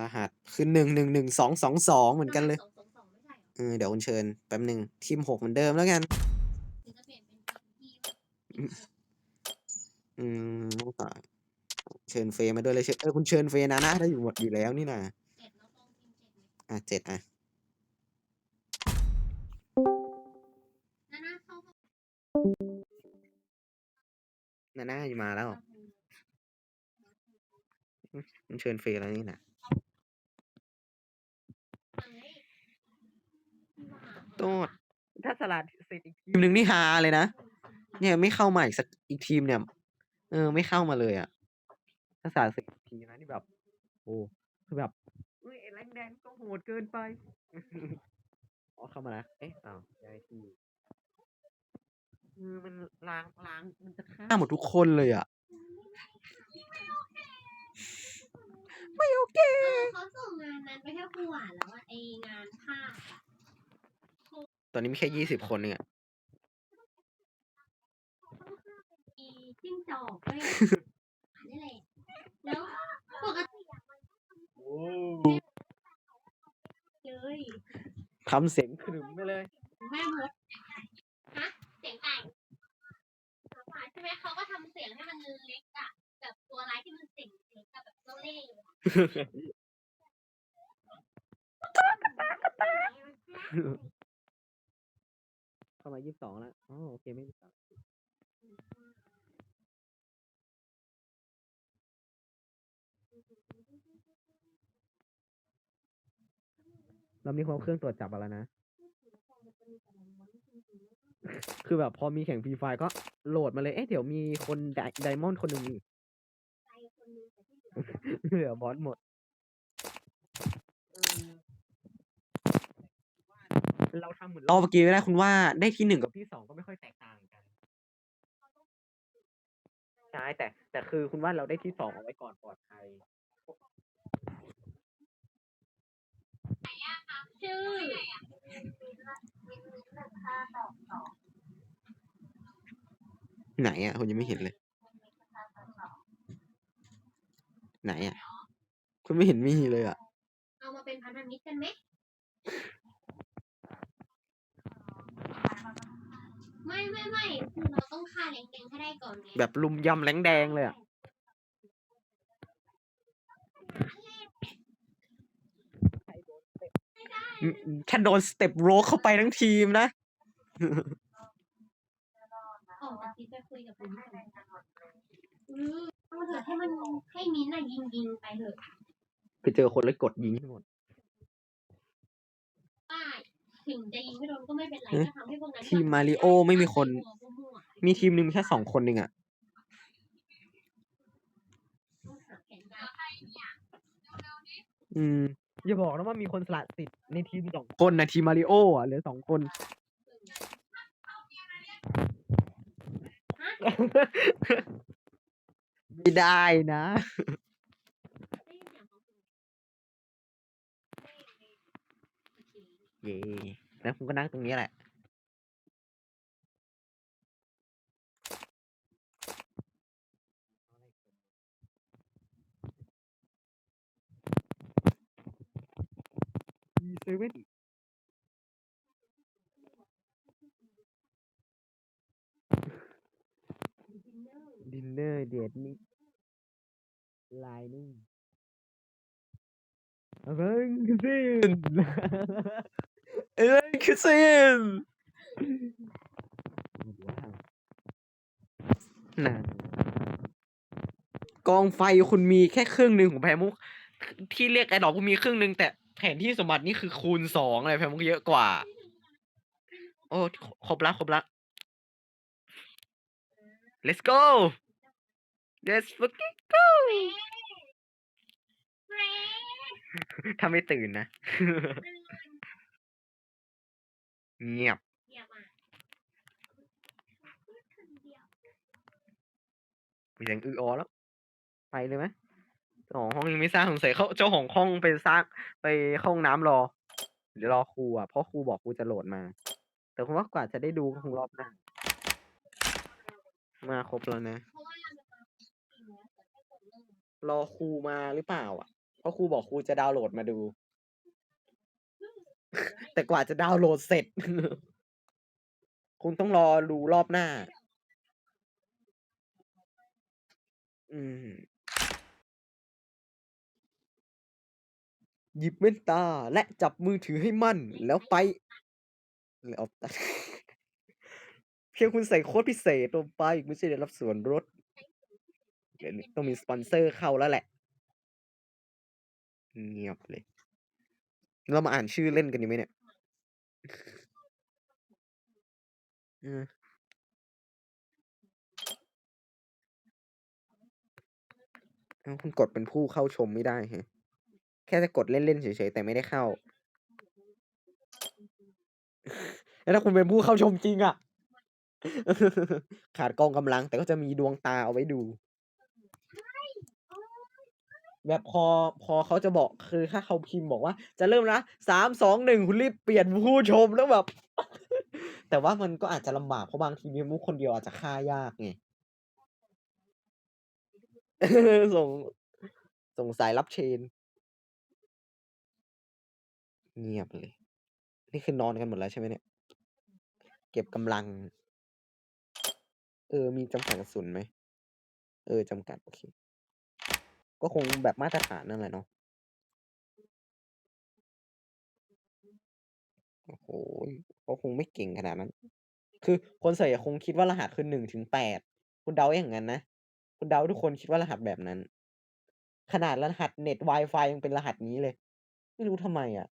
รหัสคือหนึ่งหนึ่งหนึ่งสองสองสองเหมือนกันเลยสองสองสองไม่ใช่เหรอเออเดี๋ยวคุณเชิญแป๊บหนึ่งทีมหกเหมือนเดิมแล้วกันหรือจะเปลี่ยนเป็นทีมอืมต้องต่อเชิญเฟย์มาด้วยเลยเชิญเออคุณเชิญเฟย์นะนะได้อยู่หมดอยู่แล้วนี่นะเจ็ดแล้วลงทีมเจ็ดเลยอะเจ็ดอะนาน่าเข้าเข้านาน่าอยู่มาแล้วคุณเชิญเฟย์แล้วนี่นะ โทษ ถ้าสลัดเสร็จอีกทีมหนึ่งนี่ฮาเลยนะ เนี่ยไม่เข้ามาอีกสักอีกทีมเนี่ย เออ ไม่เข้ามาเลยอะถ้าสลัดเสร็จอีกทีนะนี่แบบ โอ้คือแบบเฮ้ยไอ้แรงแดงก็โหดเกินไป อ๋อเข้ามาแล้วเอ๊ะอ้าวย้ายที่คือมันล้างล้างมันจะฆ่าหมดทุกคนเลยอะ ไม่โอเคเออเขาส่งงานนั้นไปให้ครูหวานแล้วอะไองานภาพอะ ตอนนี้มีแค่ยี่สิบคนเองอะมีจิ้งจอกด้วยนี่แหละแล้วปกติอะมันเลยทำเสียงขรึมไปเลย แม่มดฮะเสียงไก่หมาป่าใช่ไหมเขาก็ทำเสียงให้มันเล็กอะแบบตัวร้ายที่มันเสียงเล็กอะแบบเล่ห์ๆอะเข้ามายี่สิบสองแล้วอ๋อโอเคไม่ยี่สิบสองเรามีความเครื่องตรวจจับอะไรนะ คือแบบพอมีแข่งฟรีไฟก็โหลดมาเลย เอ๊ะเดี๋ยวมีคนไดมอนด์คนหนึ่งเหลือบอสหมด เราทำเหมือนรอบเมื่อกี้ไม่ได้คุณว่าได้ที่หนึ่งกับที่สองก็ไม่ค่อยแตกต่างกันใช่แต่ แต่คือคุณว่าเราได้ที่สองเอาไว้ก่อนปลอดภัยชื่อไหนอะคุณยังไม่เห็นเลย ไหนอะ คุณไม่เห็นมีเลยอะ เอามาเป็นพันธมิตรกันไหม ไม่ไม่คือเราต้องฆ่าแรงเกงให้ได้ก่อนไงแบบลุมยำแรงแดงเลยอะ แค่โดนสเต็ปโรเข้าไปทั้งทีมนะออกจากที่ไปคุยกับมิ้นท์ก่อนอืมเอาเถอะให้มันให้มิ้นท์น่ะยิงยิงๆไปเถอะ ไปเจอคนแล้วกดยิงให้หมด ถึงจะยิงไม่โดนก็ไม่เป็นไรเอ๊ะก็ทำให้พวกนั้นทีมมาริโอไม่มีคนมั่วๆมีทีมหนึ่งแค่สองคนเองอะต้องหาแผนการอืมอย่าบอกนะว่ามีคนสละสิทธิ์ในทีมสองคนนะทีมมาริโออะเหลือสองคน ไม่ได้นะได้ยินเสีย งของคุณโอเคเย่แล้วคุณก็นั่งตรงนี้แหละ มีเซเว่นดินเนอร์เดทนี่ลายนี่เอ้ยคือซิน เอ้ยคือซินน่ะกองไฟคุณมีแค่ครึ่งหนึ่งของแพรมุก ที่เรียกไอ้ดอกคุณมีครึ่งหนึ่งแต่แผนที่สมบัตินี่คือคูณสองเลยแพรมุกเยอะกว่า โอ้ครบละครบละ let's go let's fucking go เรถ้าไม่ตื่นนะ เงียบเดี๋ยวมาเดี๋ยวมีเสียงอืออแล้ว ไปเลยไหมเจ้าของห้องยังไม่สร้างสงสัยเขาเจ้าของห้องไปสร้างไปเข้าห้องน้ำรอ เดี๋ยวรอครูอะ เพราะครูบอกครูจะโหลดมา แต่ผมว่ากว่าจะได้ดูก็คงรอบหน้า มาครบแล้วนะราะว่ามันมาจริงแล้วแต่ให้คนเริ่มรอครูมาหรือเปล่า อะ เพราะครูบอกครูจะดาวน์โหลดมาดู แต่กว่าจะดาวน์โหลดเสร็จคุณต้องรอดูรอบหน้า อืม หยิบแว่นตาและจับมือถือให้มั่น แล้วไปแล้วเพียงคุณใส่โค้ดพิเศษลงไปคุณจะได้รับส่วนลดเดี๋ยวนี้ต้องมีสปอนเซอร์เข้าแล้วแหละ เงียบเลย เรามาอ่านชื่อเล่นกันดีไหมเนี่ย เออ อ้าคุณกดเป็นผู้เข้าชมไม่ได้ฮะ แค่จะกดเล่น ๆ เฉย ๆ แต่ไม่ได้เข้า แล้วถ้าคุณเป็นผู้เข้าชมจริงอะ ขาดกองกำลังแต่ก็จะมีดวงตาเอาไว้ดู แบบพอพอเขาจะบอกคือถ้าเขาพิมพ์บอกว่า จะเริ่มนะสามสองหนึ่งคุณรีบเปลี่ยนผู้ชมแล้วแบบ แต่ว่ามันก็อาจจะลำบากเพราะบางทีมีมุกคนเดียวอาจจะฆ่ายากไง ส่งส่งสายรับเชน เงียบเลย นี่คือนอนกันหมดแล้วใช่ไหมเนี่ย เก็บกำลัง เออ มีจำกัดกระสุนไหม เออจำกัด โอเค ก็คงแบบมาตรฐานนั่นแหละเนาะ โอ้โหก็คงไม่เก่งขนาดนั้น คือคนส่วนใหญ่คงคิดว่ารหัสคือหนึ่งถึงแปดคุณเดาอย่างนั้นนะ คุณเดาทุกคนคิดว่ารหัสแบบนั้น ขนาดรหัสเน็ต Wi-Fi ยังเป็นรหัสนี้เลย ไม่รู้ทำไมอะ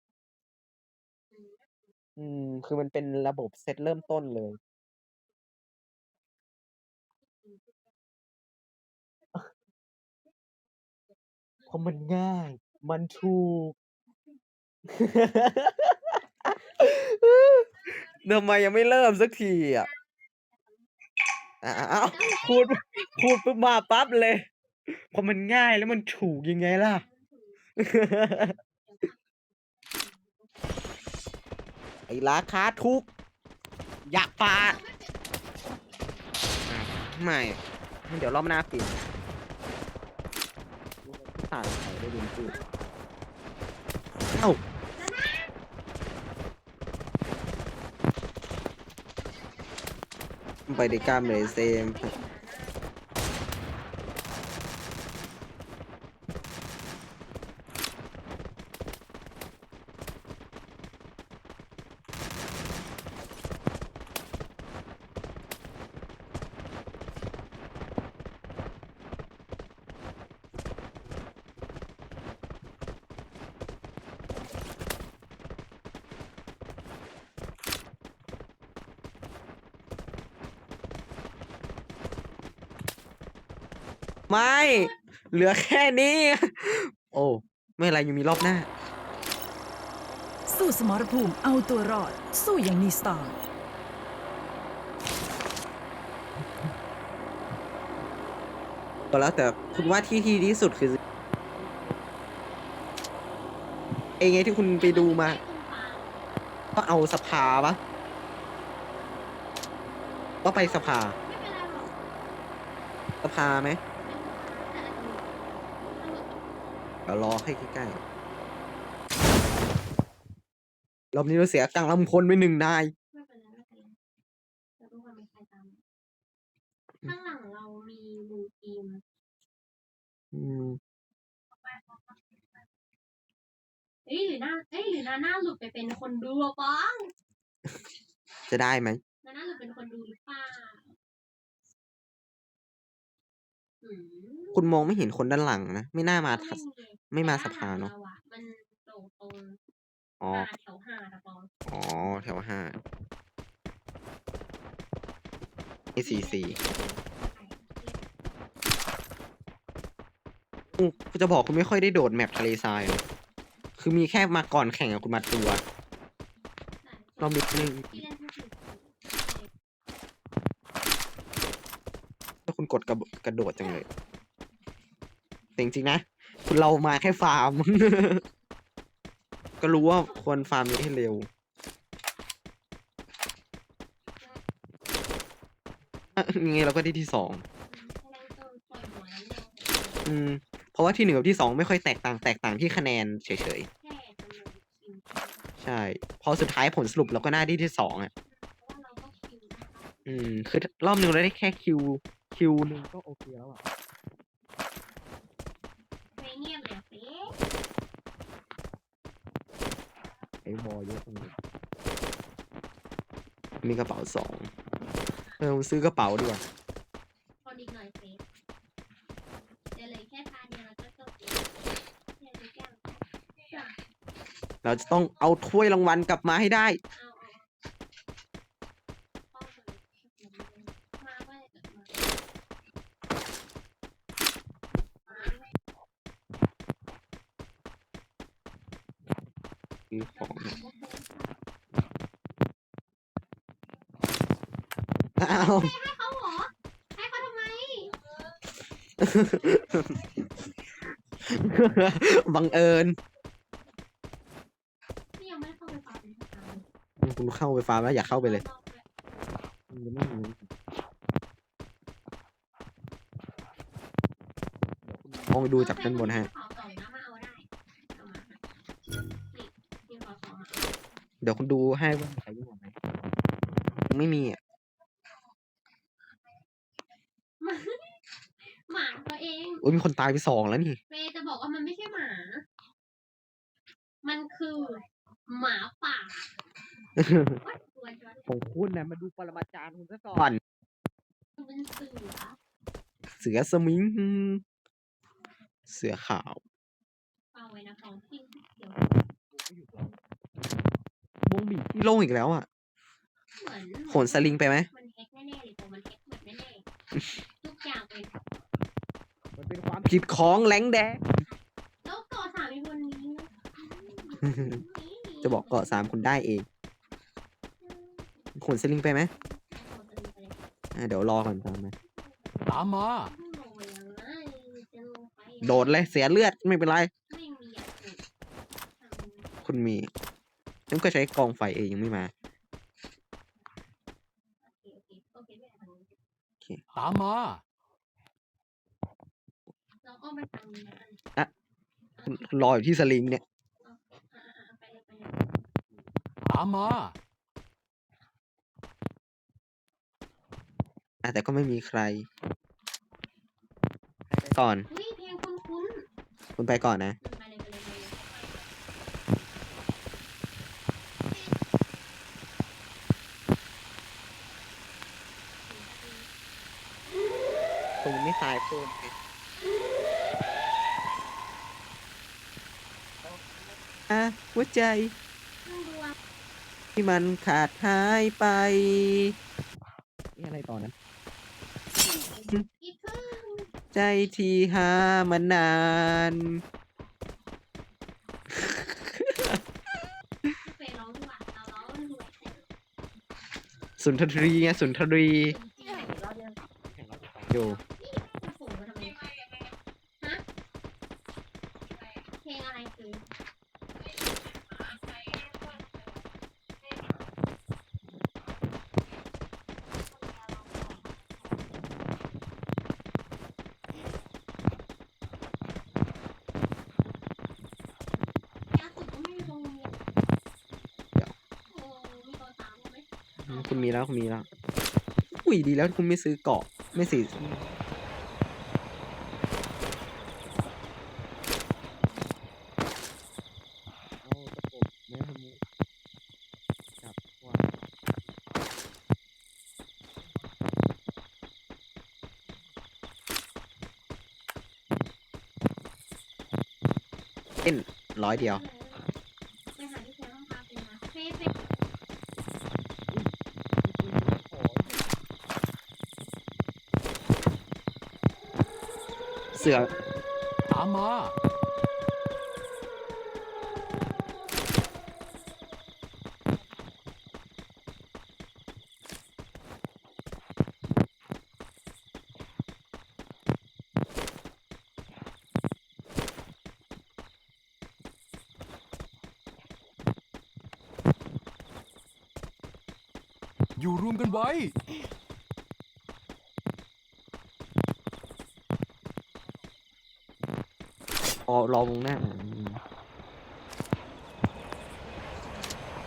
อืม คือมันเป็นระบบเซตเริ่มต้นเลย ราะมันง่าย มันถูก ทำไมยังไม่เริ่มสักทีอะอ้าวพูดพูดปุ๊บมาปั๊บเลยเพราะมันง่ายแล้วมันถูกยังไงล่ะ ไอ้ราคาถูกอยากปาดอ้าวไม่งั้นเดี๋ยวรอบหน้าเปลี่ยน ต่าดใครได้ดินพูดเอ้าไปดิกามเลยเซม เหลือแค่นี้ โอ้ไม่เป็นไรยังมีรอบหน้า สู้สมรภูมิเอาตัวรอด สู้อย่างมีสไตล์ก็แล้วแต่คุณว่าที่ที่ดีที่สุดคือเองไงที่คุณไปดูมา ก็เอาสภาปะก็ไปสภาไม่เป็นไรหรอกสภาไหม เดี๋ยวรอให้ใกล้ๆรอบนี้เราเสียกลางลำพลไปหนึ่งนายไม่เป็นไรไม่เป็นไรจะรู้ว่ามีใครตามข้างหลังเรามีบูทีมอืมเอ้ยหรือหน้าเอ้ยหรือหน้าหน้าหลุดไปเป็นคนดูอะป้องจะได้ไหมหน้าหน้าหลุดเป็นคนดูหรือเปล่า คุณมองไม่เห็นคนด้านหลังนะ ไม่น่ามาไม่ไม่มาสภาเนาะอ๋อแถวห้าดอะปอ อ๋อ แถวห้าแค่ ACC เอง ใช่ เจ็ด อืจะบอกคุณไม่ค่อยได้โดดแมปทะเลทรายคือมีแค่มาก่อนแข่งกับคุณมาตัวใร่ อบนิดนึง คุณกดกระกระโดดจังเลยแต่จริงๆนะ คุณเรามาแค่ฟาร์ม ก็รู้ว่าควรฟาร์มนี้ให้เร็วอะยังไงเราก็ได้ที่สอง อืม เพราะว่าที่หนึ่งกับที่สองไม่ค่อยแตกต่างแตกต่างที่คะแนนเฉยๆ ใช่ พอสุดท้ายผลสรุปเราก็น่าได้ที่สองอะเพราะว่าเราก็คิวนะคะอืม คือรอบหนึ่งเราได้แค่คิว คิวหนึ่งก็โอเคแล้วอะเฟเงียบเลยเฟไอ้บอเยอะจังเลยมีกระเป๋าสองเออซื้อกระเป๋าด้วยคนอีกหน่อยเฟเดี๋ยวเหลยแค่ตาเดียวแล้วก็จบเลยแค่นี้แก้วจ้ะเราจะต้องเอาถ้วยรางวัลกลับมาให้ได้ เอาเอาพ่อเลยมาว่าจะมา ซื้อของอ้าว ให้เขาเหรอให้เขาทำไม บังเอิญนี่ยังไม่ได้เข้าไปฟังเป็นทางการเลยคุณเข้าไปฟาร์มแล้วอยากเข้าไปเลยรอบด้วยยังไม่มีลองไปดูจากด้านบนฮะขอสองนะมาเอาได้เอามานี่นี่ขอสองมาเดี๋ยวคุณดูให้ว่ามีใครวิ่งมาไหมไม่มีอะ หมาตัวเองโอ้ยมีคนตายไปสองแล้วนี่เฟย์จะบอกว่ามันไม่ใช่หมา มันคือหมาป่าวัดตัวจอดของคุณนะมาดูปรมาจารย์คุณซะก่อนมันเป็นเสือเสือสมิง เสือขาวเอาไว้นะของที่เดี๋ยววงบีที่โล่งอีกแล้วอะเหมือนขนสลิงไปไหมมันแฮกแน่ๆเลยผมมันแฮกแบบแน่ๆทุกอย่างเป็นมัน เป็นความผิดของแหลงแดง แล้วต่อสามอีกคนนี้นะจะบอกเกาะสามคุณได้เองขนสลิงไปไหมอะเดี๋ยวรอก่อนตามมาตามมา โดดเลยเสียเลือดไม่เป็นไรไม่มีอะคุณทำคุณมีนั่นก็ใช้กองไฟเองยังไม่มาโอเคโอเคโอเคไม่เอาทางนี้ตามมา เราก็ไปทางนี้นะคุณคุณรออยู่ที่สลิงเนี่ยอ่าอ่าอ่าไปเลยไปเลยตามมา อะแต่ก็ไม่มีใครไปก่อนอุ้ยเพลงคุ้นคุ้นคุณไปก่อนนะๆไปเลยไปเลยไปเลย คุณยังไม่ตายเพิ่มอะหัว ใจเครื่องดวงที่มันขาดหายไปนี่อะไรต่อนะอีกครึ่งใจที่หามานานเฟยร้องดีกว่าเราร้องรวยสุนทรีไงสุนทรีจริงๆเราเดินอยู่ จะสูงมาทำไมฮะเพลงอะไรคือล่าสุดก็ไม่ลงเนี่ยโอ้มีตัวสามไหม คุณมีแล้วคุณมีแล้ว อุ้ยดีแล้วคุณไม่ซื้อเกาะไม่สิเอเล่นร้อยเดียว สือตามมา อยู่รวมกันไว้ เร อรอวงหน้าอืม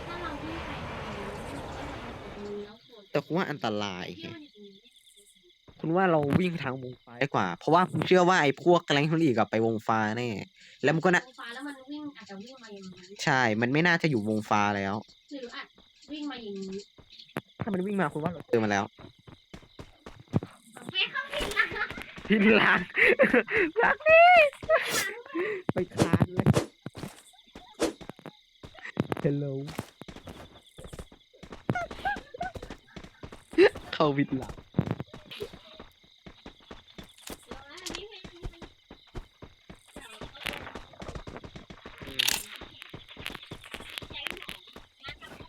ถ้าเราวิ่งไปตรงนี้แล้วฝนแต่คุณว่าอันตรายที่แฮะมันอยู่ตรงนี้คุณว่าเราวิ่งไปทางวงฟ้าดีกว่า เพราะว่าคุณเชื่อว่าไอ้พวกแกลงทุลีกับไปวงฟ้าแน่แล้วมันก็น่าลงฟ้าแล้วมันวิ่งอาจจะวิ่งมาอย่างนี้ใช่ มันไม่น่าจะอยู่วงฟ้าแล้วหรืออาจวิ่งมาอย่างนี้ถ้ามันวิ่งมาคุณว่าเราเจอมาแล้วไม่เข้าผิดนะพินหลังหลังนี่ไปคลานเลย Hello เข้าวิดหลัง แล้วอันนี้เป็นอันนี้เป็นเดี๋ยวเราก็ใช้ของงานทำ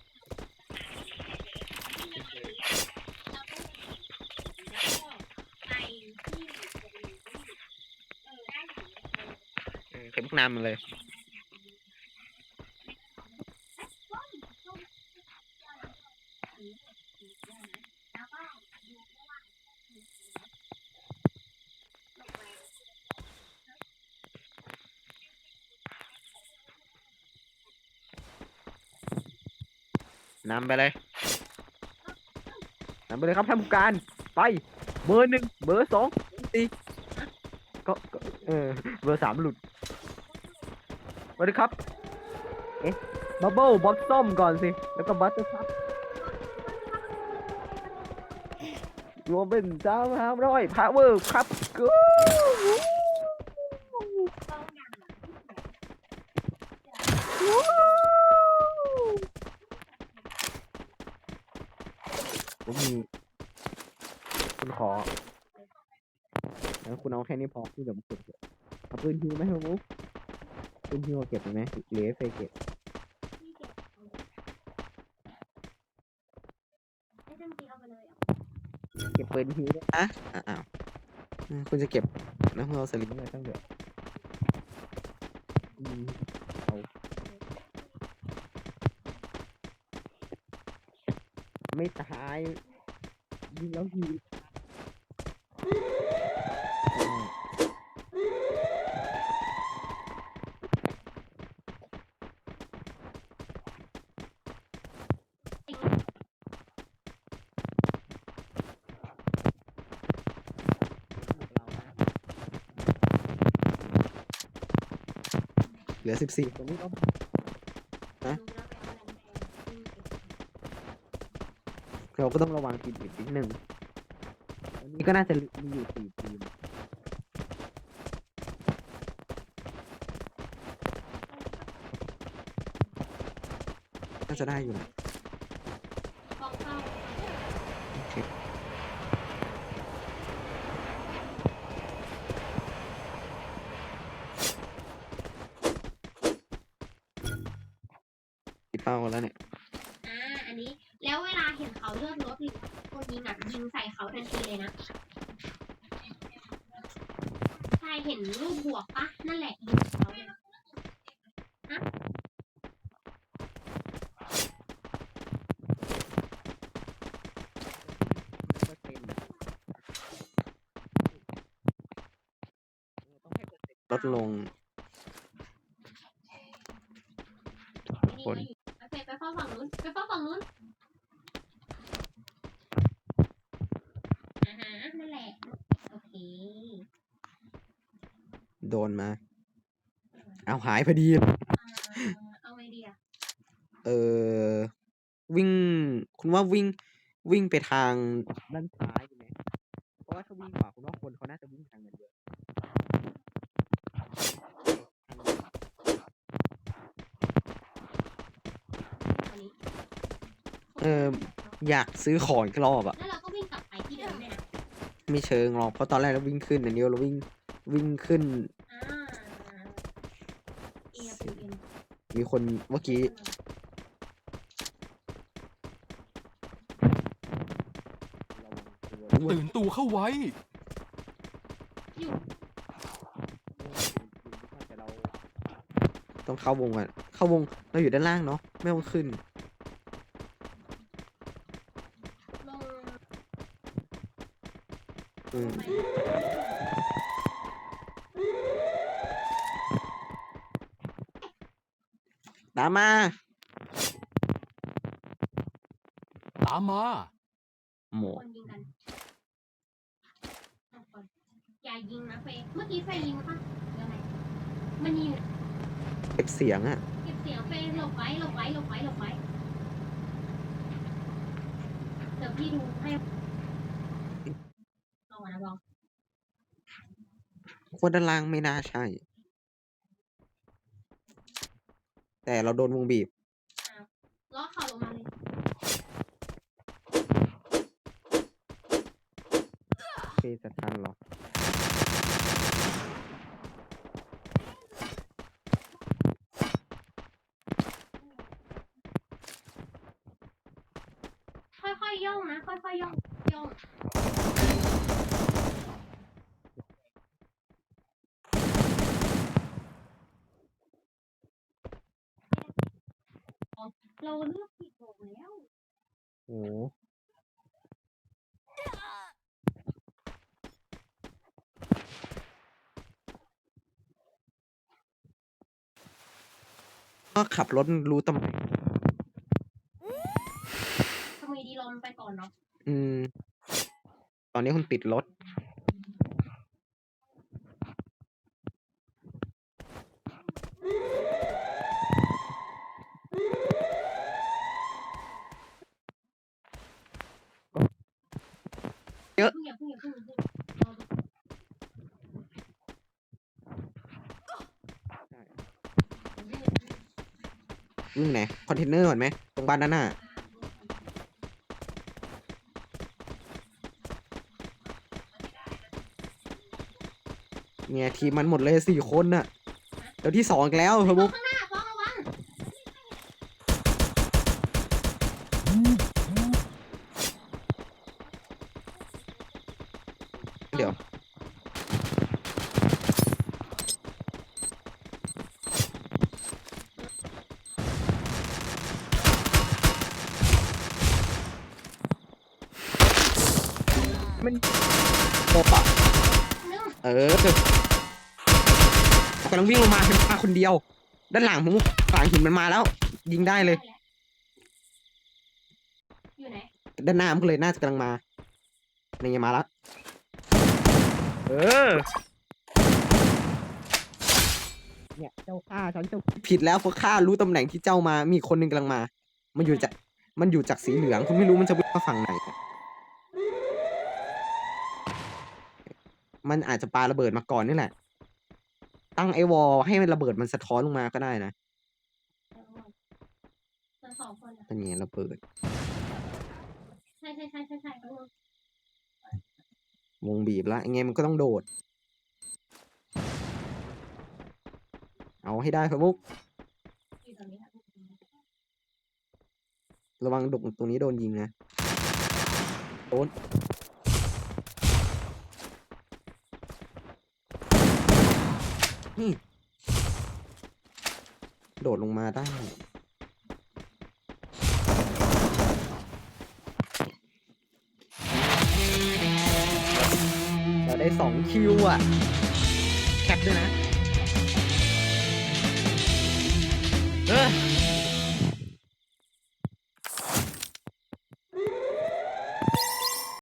แล้วก็ไปที่เออได้อยู่ เออเข็มพวกน้ำมันเลย แล้วก็ดูว่า นำไปเลยนำไปเลยครับท่านผู้การไปเบอร์หนึ่งเบอร์สองสี่ก็เออเบอร์สามหลุดสวัสดีครับเอ๊ะบับเบิ้ลบอทซอมก่อนสิ แล้วก็บัตเตอร์คัพรวมเป็นสามห้าร้อยพาวเวอร์ครับกู ผมมี คุณขอ แล้ว คุณเอาแค่นี้พอที่เดี๋ยวมาเก็บเถอะเอาปืนฮิวไหมครับมุกปืนฮิวเอาเก็บไหมเหลือเฟยเก็บไม่ต้องตีเอาไปเลยอะเก็บปืนฮิวด้วยอะอะอ้าวอืมคุณจะเก็บแล้วคุณเอาสลิงอะไรตั้งเดี๋ยวอืมเอาไม่ตายยิงแล้วฮิว สิบสี่ตัวนี้ก็เอาะไราแทนเราก็ต้องระวังทีมอีกนิดหนึ่งอันนี้ก็น่าจะมีอยู่สี่ทีมน่าจะได้อยู่นะ เป้าแล้วเนี่ย อ่า อันนี้ แล้วเวลาเห็นเขาเลือดรถหรือคนยิงอะยิงใส่เขาทันทีเลยนะ ใช่เห็นรูปบวกปะนั่นแหละยิงเขาเลยลดลงคนโอ นู้นไปเฝ้าฝั่งนู้นอ่าฮะนั่นแหละ โอเค โดนมา เอาหายพอดีอ่าเอาไงดีอะเออวิ่ง คุณว่าวิ่งวิ่งไปทางด้านซ้ายดีไหมเพราะว่าถ้าวิ่งขวาคุณว่าคนเขาน่าจะวิ่งทางนั้นเยอะ อันนี้ เออ อยากซื้อของอีกรอบอะแล้วเราก็วิ่งกลับไปที่เดิมเลยนะไม่เชิงหรอกเพราะตอนแรกเราวิ่งขึ้นอันนี้เราวิ่งวิ่งขึ้น อ่าเอียเป็นเอ็นมีคนเมื่อกี้ระวังตัวด้วย ตื่นตัวเข้าไว้ อยู่แต่เราต้องเข้าวงก่อนเข้าวงเราอยู่ด้านล่างเนาะไม่ต้องขึ้น ลง อืม ไป ตามมา ตามมา หมคนยิงกันเอาก่อนอย่ายิงนะเฟย์เมื่อกี้เฟย์ยิงปะหรืออะไรมันยิงเก็บเสียงอะเก็บเสียงเฟย์หลบไว้หลบไว้หลบไว้หลบไว้เดี๋ยวพี่ดูให้ลองก่อนนะลอง คนด้านล่างไม่น่าใช่ แต่เราโดนวงบีบ ล้อเข่าลงมาเลยเฟจะทันเหรอ ค่อยๆย่องนะ ค่อยๆย่องย่อง เราเลือกผิดโหมดแล้วโอ้ก็ขับรถรู้ตำแหน่งทำไมดีลมไปก่อนเนาะ อืม ตอนนี้คุณติดรถ เยอะ เพิ่งอย่าเพิ่งอย่าเพิ่งอย่าเพิ่ งรอดูวิ่งไหนคอนเทนเนอร์ก่อนไหมตรงบ้านด้านหน้าเนี่ยทีมมันหมดเลยสี่คนน่ะเดี๋ยวที่สองอีกแล้วครับบุ๊ก ข้างหน้าฟ้องระวัง เดี๋ยว มันโปะปะนึ่งเออกำลังวิ่งลงมาเป็นมาคนเดียว ด้านหลังผมหลังหินมันมาแล้ว ยิงได้เลยอยู่ไหนด้านหน้ามันก็เลยน่าจะกำลังมาในไงมาแล้วเออเนี่ยเจ้าข้าฉันเจ้าผิดแล้วเพราะข้ารู้ตำแหน่งที่เจ้ามามีคนหนึ่งกำลังมา มันอยู่จากมันอยู่จากสีเหลืองคุณไม่รู้มันจะวิ่งมาฝั่งไหน มันอาจจะปาระเบิดมาก่อนนี่แหละ ตั้งไอวอลให้มันระเบิดมันสะท้อนลงมาก็ได้นะมันสองคนอะอันนี้ระเบิด ใช่ใช่ใช่ใช่ใช่เออวงบีบแล้วยังไงมันก็ต้องโดด เอาให้ได้ครับมุกอยู่ตรงนี้ค่ะระวังดกตรงนี้โดนยิงนะ โดนนี่ โดดลงมาได้ เราได้สองคิวอะ แคปด้วยนะ เออ